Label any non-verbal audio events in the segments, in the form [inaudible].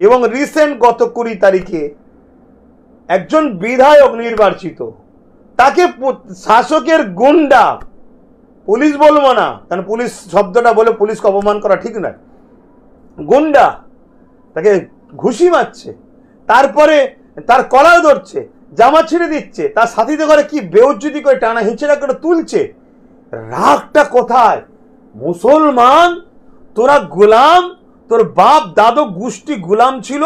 এবং রিসেন্ট গত কুড়ি তারিখে একজন বিধায়ক নির্বাচিত। তাকে শাসকের গুন্ডা, পুলিশ বলব না, কারণ পুলিশ শব্দটা বলে পুলিশকে অপমান করা ঠিক নয়। গুন্ডা, তাকে ঘুষি মারছে, তারপরে তার কলার ধরছে, জামা ছিঁড়ে দিচ্ছে, তার সাথীতে করে কি বেউজ্জুতি করে টানা হিঁচড়া করে তুলছে? রাগটা কোথায়? মুসলমান, তোরা গোলাম তোর বাপ, দাদু, গোষ্ঠী গুলাম ছিল।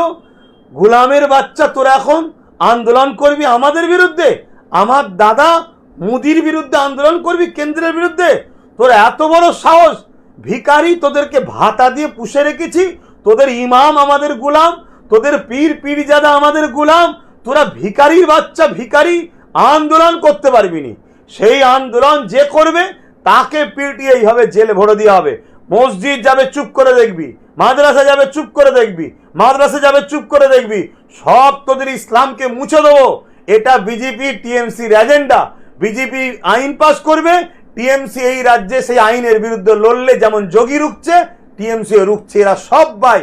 গুলামের বাচ্চা তোর এখন আন্দোলন করবি আমাদের বিরুদ্ধে? আমার দাদা মুদির বিরুদ্ধে আন্দোলন করবি কেন্দ্রের বিরুদ্ধে? তোর এত বড় সাহস। ভিখারি, তোদেরকে ভাতা দিয়ে পুষে রেখেছি। তোদের ইমাম আমাদের গুলাম, তোদের পীর, পীরজাদা আমাদের গুলাম। তোরা ভিখারির বাচ্চা, ভিখারি, আন্দোলন করতে পারবি নি। সেই আন্দোলন যে করবে, তাকে পিটিয়ে এইভাবে জেলে ভরে দেওয়া হবে। মসজিদ যাবে, চুপ করে দেখবি। মাদ্রাসা যাবে, চুপ করে দেখবি। মাদ্রাসা যাবে, চুপ করে দেখবি। সব তোদের ইসলামকে মুছে দেবো। এটা বিজেপি, টিএমসির এজেন্ডা বিজেপি আইন পাস করবে, টিএমসি এই রাজ্যে সেই আইনের বিরুদ্ধে লড়লে যেমন যোগী রুখছে, টিএমসি রুখছে এরা সবাই।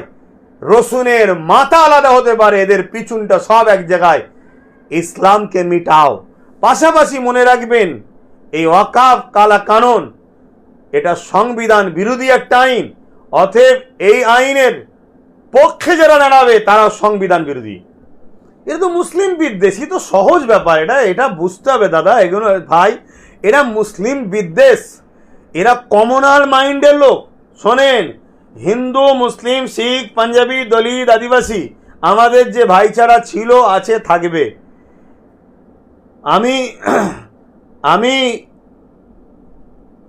রসুনের মাথা আলাদা হতে পারে, এদের পিছনটা সব এক জায়গায়। ইসলামকে মিটাও। পাশাপাশি মনে রাখবেন, এই ওয়াকাফ কালা কানুন, এটা সংবিধান বিরোধী একটা আইন। অতএব এই আইনের পক্ষে যারা দাঁড়াবে, তারা সংবিধান বিরোধী। এটা তো মুসলিম বিদ্বেষী তো সহজ ব্যাপার, এটা এটা বুঝতে হবে দাদা, এগুলো, ভাই, এরা মুসলিম বিদ্বেষ, এরা কমনাল মাইন্ডের লোক। শোনেন, হিন্দু, মুসলিম, শিখ, পাঞ্জাবি, দলিত, আদিবাসী, আমাদের যে ভাইচারা ছিল, আছে, থাকবে। আমি আমি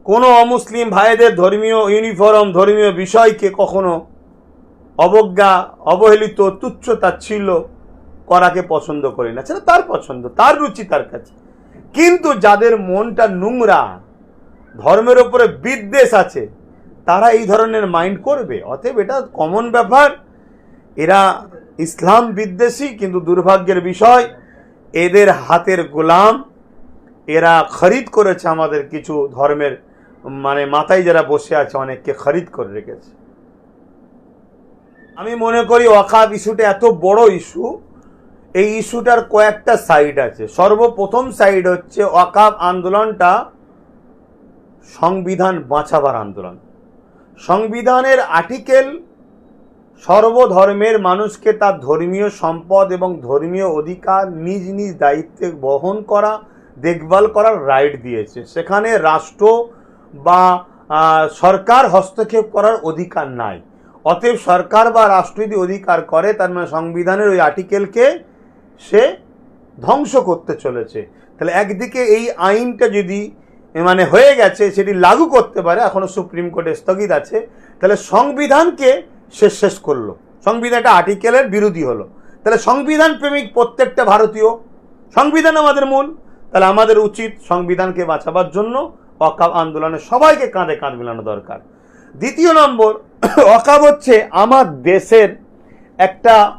কোনো অমুসলিম ভাইদের ধর্মীয় ইউনিফর্ম, ধর্মীয় বিষয়কে কখনো অবজ্ঞা, অবহেলিত তুচ্ছ তাচ্ছিল্য করাকে পছন্দ করি না। সেটা তার পছন্দ, তার রুচি তার কাছে। কিন্তু যাদের মনটা নোংরা, ধর্মের ওপরে বিদ্বেষ আছে, তারা এই ধরনের মাইন্ড করবে। অতএব এটা কমন ব্যাপার। এরা ইসলাম বিদ্বেষী, কিন্তু দুর্ভাগ্যের বিষয়, এদের হাতের গোলাম, এরা খরিদ করেছে আমাদের কিছু ধর্মের মানে মাথায় যারা বসে আছে, অনেককে খরিদ করে রেখেছে। আমি মনে করি ওয়াকাব ইস্যুটা এত বড় ইস্যু, এই ইস্যুটার কয়েকটা সাইড আছে। সর্বপ্রথম সাইড হচ্ছে ওয়াকাব আন্দোলনটা সংবিধান বাঁচাবার আন্দোলন। সংবিধানের আর্টিকেল সর্বধর্মের মানুষকে তার ধর্মীয় সম্পদ এবং ধর্মীয় অধিকার নিজ নিজ দায়িত্বে বহন করা, দেখভাল করার রাইট দিয়েছে। সেখানে রাষ্ট্র বা সরকার হস্তক্ষেপ করার অধিকার নাই। অতএব সরকার বা রাষ্ট্র যদি অধিকার করে, তার মানে সংবিধানের ওই আর্টিকেলকে সে ধ্বংস করতে চলেছে। তাহলে একদিকে এই আইনটা যদি মানে হয়ে গেছে, সেটি লাগু করতে পারে, এখনও সুপ্রিম কোর্টে স্থগিত আছে, তাহলে সংবিধানকে সে শেষ করল। সংবিধানটা আর্টিকেলের বিরোধী হলো। তাহলে সংবিধান প্রেমিক প্রত্যেকটা ভারতীয়। সংবিধান আমাদের মূল। তাহলে আমাদের উচিত সংবিধানকে বাঁচাবার জন্য অকাব আন্দোলনে সবাইকে কাঁধে কাঁধ মেলানো দরকার। দ্বিতীয় নম্বর, [coughs] অকাব হচ্ছে আমার দেশের একটা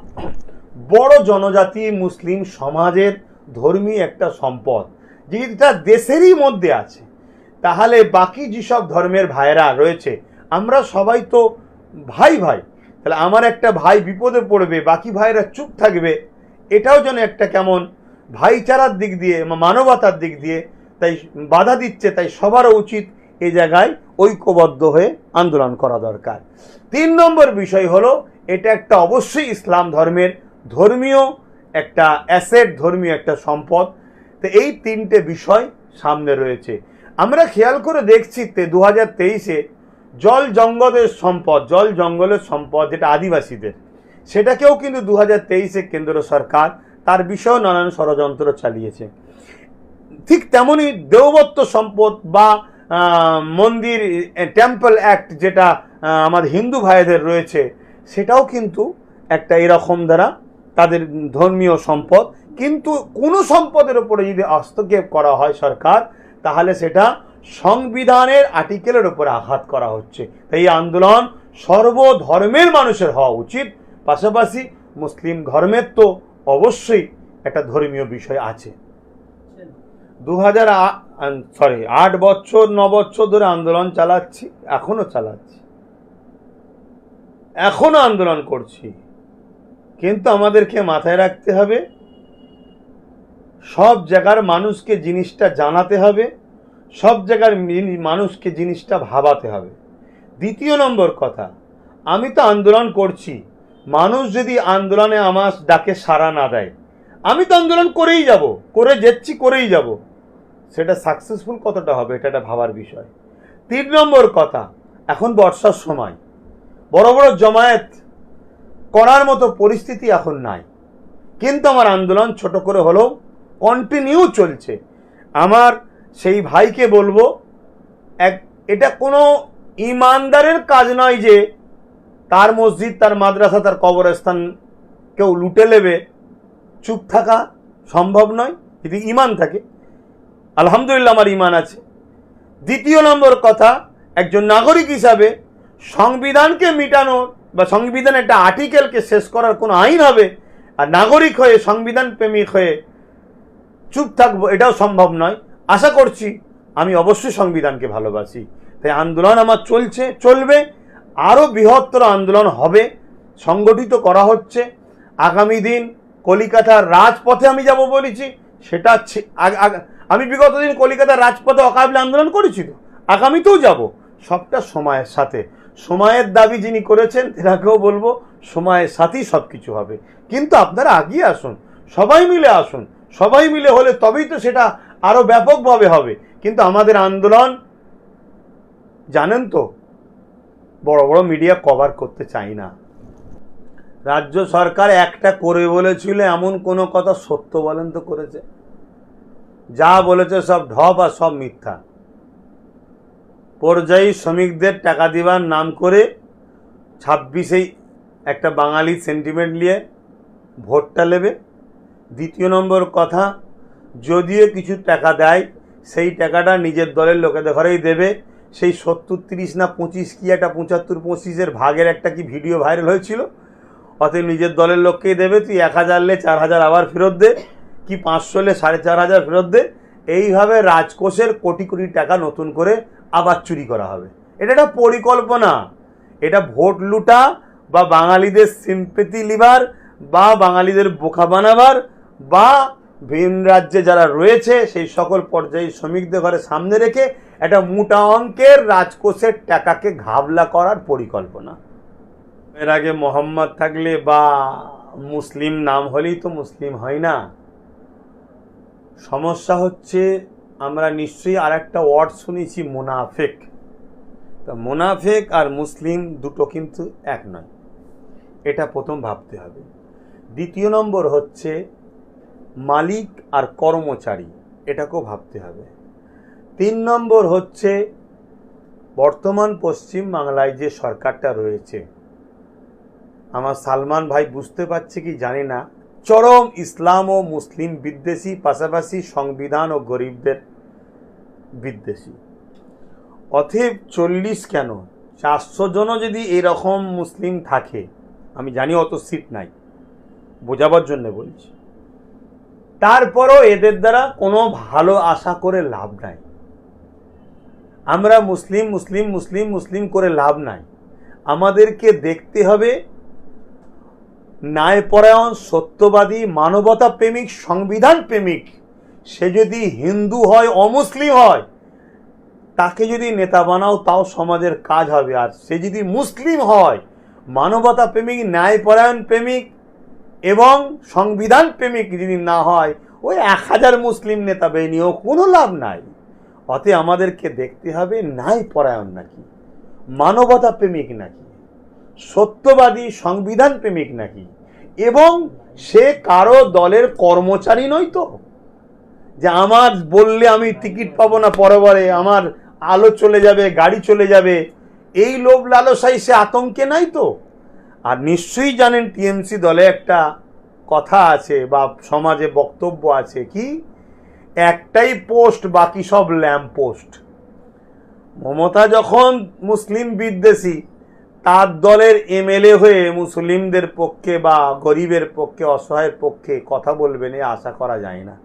বড় জনজাতি মুসলিম সমাজের ধর্মীয় একটা সম্পদ। যেটা দেশেরই মধ্যে আছে, তাহলে বাকি যেসব ধর্মের ভাইরা রয়েছে, আমরা সবাই তো ভাই ভাই, তাহলে আমার একটা ভাই বিপদে পড়বে, বাকি ভাইরা চুপ থাকবে, এটাও যেন একটা কেমন ভাইচারার দিক দিয়ে, মানবতার দিক দিয়ে তাই বাধা দিচ্ছে, তাই সবারও উচিত এই জায়গায় ঐক্যবদ্ধ হয়ে আন্দোলন করা দরকার। তিন নম্বর বিষয় হলো, এটা একটা অবশ্যই ইসলাম ধর্মের ধর্মীয় একটা অ্যাসেট, ধর্মীয় একটা সম্পদ। তো এই তিনটে বিষয় সামনে রয়েছে। আমরা খেয়াল করে দেখছি তে দু হাজার তেইশে জল জঙ্গলের সম্পদ, জল জঙ্গলের সম্পদ যেটা আদিবাসীদের, সেটাকেও কিন্তু দু হাজার তেইশে কেন্দ্র সরকার তার বিষয়েও নানান ষড়যন্ত্র চালিয়েছে। ঠিক তেমনই দেবত্ব সম্পদ বা মন্দির টেম্পল অ্যাক্ট যেটা আমাদের হিন্দু ভাইদের রয়েছে, সেটাও কিন্তু একটা এরকম দ্বারা তাদের ধর্মীয় সম্পদ। কিন্তু কোনো সম্পদের উপরে যদি হস্তক্ষেপ করা হয় সরকার, তাহলে সেটা সংবিধানের আর্টিকেলের উপরে আঘাত করা হচ্ছে। তাই এই আন্দোলন সর্বধর্মের মানুষের হওয়া উচিত। পাশাপাশি মুসলিম ধর্মের তো অবশ্যই একটা ধর্মীয় বিষয় আছে। দু হাজার সরি আট বছর, ন বছর ধরে আন্দোলন চালাচ্ছি, এখনও চালাচ্ছি। এখনও আন্দোলন করছি। কিন্তু আমাদেরকে মাথায় রাখতে হবে, সব জায়গার মানুষকে জিনিসটা জানাতে হবে, সব জায়গার মিনি- মানুষকে জিনিসটা ভাবাতে হবে। দ্বিতীয় নম্বর কথা, আমি তো আন্দোলন করছি, মানুষ যদি আন্দোলনে আমার ডাকে সাড়া না দেয়, আমি তো আন্দোলন করেই যাব, করে যাচ্ছি, করেই যাব। সেটা সাকসেসফুল কতটা হবে, এটা একটা ভাবার বিষয়। তিন নম্বর কথা, এখন বর্ষার সময়। বড় বড় জমায়েত করার মতো পরিস্থিতি এখন নাই। কিন্তু আমার আন্দোলন ছোট করে হলেও কন্টিনিউ চলছে। আমার সেই ভাইকে বলব, এক, এটা কোনো ইমানদারের কাজ নয় যে তার মসজিদ, তার মাদ্রাসা, তার কবরস্থান কেউ লুটে নেবে। চুপ থাকা সম্ভব নয়, যদি ইমান থাকে। আলহামদুলিল্লাহ আমার ইমান আছে। দ্বিতীয় নম্বর কথা, একজন নাগরিক হিসাবে সংবিধানকে মিটানোর বা সংবিধান একটা আর্টিকেলকে শেষ করার কোনো আইন হবে আর নাগরিক হয়ে, সংবিধান প্রেমিক হয়ে চুপ থাকব, এটাও সম্ভব নয়। আশা করছি আমি অবশ্যই সংবিধানকে ভালোবাসি। তাই আন্দোলন আমার চলছে, চলবে, আরও বৃহত্তর আন্দোলন হবে, সংগঠিত করা হচ্ছে। আগামী দিন কলিকাতার রাজপথে আমি যাব বলেছি, সেটা আমি বিগত দিন কলিকাতার রাজপথে অকাবলে আন্দোলন করেছি তো। আগামীতেও যাব। সবটা সময়ের সাথে। সময়ের দাবি যিনি করেছেন, তেনাকেও বলব, সময়ের সাথেই সব কিছু হবে। কিন্তু আপনারা আগিয়ে আসুন। সবাই মিলে আসুন। সবাই মিলে হলে তবেই তো সেটা আরও ব্যাপকভাবে হবে। কিন্তু আমাদের আন্দোলন, জানেন তো, বড় বড় মিডিয়া কভার করতে চাই না। রাজ্য সরকার একটা করে বলেছিল, এমন কোনো কথা সত্য বলেন তো করেছে। যা বলেছে সব ঢপ আর সব মিথ্যা। পর্যায়ী শ্রমিকদের টাকা দিবার নাম করে ছাব্বিশেই একটা বাঙালি সেন্টিমেন্ট নিয়ে ভোটটা নেবে। দ্বিতীয় নম্বর কথা, যদিও কিছু টাকা দেয়, সেই টাকাটা নিজের দলের লোকেদের ঘরেই দেবে। সেই সত্তর, তিরিশ না পঁচিশ কি একটা পঁচাত্তর, পঁচিশের ভাগের একটা কি ভিডিও ভাইরাল হয়েছিল? অতএব নিজের দলের লোককেই দেবে, তুই এক হাজার লে চার হাজার আবার ফেরত দে। কি পাঁচশো লে সাড়ে চার হাজার ফেরত দে? এইভাবে রাজকোষের কোটি কোটি টাকা নতুন করে আবার চুরি করা হবে। এটা একটা পরিকল্পনা। এটা ভোট লুটা বা বাঙালিদের সিম্পেতি লিভার বা বাঙালিদের বোকা বানাবার বা ভিন রাজ্যে যারা রয়েছে, সেই সকল পর্যায়ে শ্রমিকদের ঘরে সামনে রেখে একটা মোটা অঙ্কের রাজকোষের টাকাকে ঘাবলা করার পরিকল্পনা। এর আগে মোহাম্মদ থাকলে বা মুসলিম নাম হলেই তো মুসলিম হয় না। সমস্যা হচ্ছে, আমরা নিশ্চয়ই আর একটা ওয়ার্ড শুনেছি, মোনাফেক। তা মোনাফেক আর মুসলিম দুটো কিন্তু এক নয়। এটা প্রথম ভাবতে হবে। দ্বিতীয় নম্বর হচ্ছে, মালিক আর কর্মচারী, এটাকেও ভাবতে হবে। তিন নম্বর হচ্ছে, বর্তমান পশ্চিম বাংলায় যে সরকারটা রয়েছে, আমার সালমান ভাই বুঝতে পারছে কি জানি না চরম ইসলাম ও মুসলিম বিদ্বেষী, পাশাপাশি সংবিধান ও গরিবদের বিদ্বেষী। অথব চল্লিশ কেন? চারশো জনও যদি এরকম মুসলিম থাকে, আমি জানি অত সিট নাই, বোঝাবার জন্য বলছি। তারপরও এদের দ্বারা কোনো ভালো আশা করে লাভ নাই। আমরা মুসলিম মুসলিম মুসলিম মুসলিম করে লাভ নাই। আমাদেরকে দেখতে হবে ন্যায়পরায়ণ, সত্যবাদী মানবতা প্রেমিক সংবিধান প্রেমিক সে যদি হিন্দু হয়, অমুসলিম হয়, তাকে যদি নেতা বানাও, তাও সমাজের কাজ হবে। আর সে যদি মুসলিম হয় মানবতা প্রেমিক ন্যায়পরায়ণ প্রেমিক এবং সংবিধান প্রেমিক যদি না হয়, ওই এক হাজার মুসলিম নেতা বেনিয়েও কোনো লাভ নাই। অতএব আমাদেরকে দেখতে হবে ন্যায়পরায়ণ নাকি মানবতা প্রেমিক নাকি। সত্যবাদী সংবিধান প্রেমিক নাকি? এবং সে কারও দলের কর্মচারী নয় তো? যে আমার বললে আমি টিকিট পাবো না পরবারে, আমার আলো চলে যাবে, গাড়ি চলে যাবে, এই লোভ লালসাই সে আতঙ্কে নাই তো? আর নিশ্চয়ই জানেন টিএমসি দলে একটা কথা আছে বা সমাজে বক্তব্য আছে কি? একটাই পোস্ট, বাকি সব ল্যাম্প পোস্ট মমতা যখন মুসলিম বিদ্বেষী তার দলের এমএলএ হয়ে মুসলিমদের পক্ষে বা গরিবের পক্ষে, অসহায়ের পক্ষে কথা বলবেন এ আশা করা যায় না।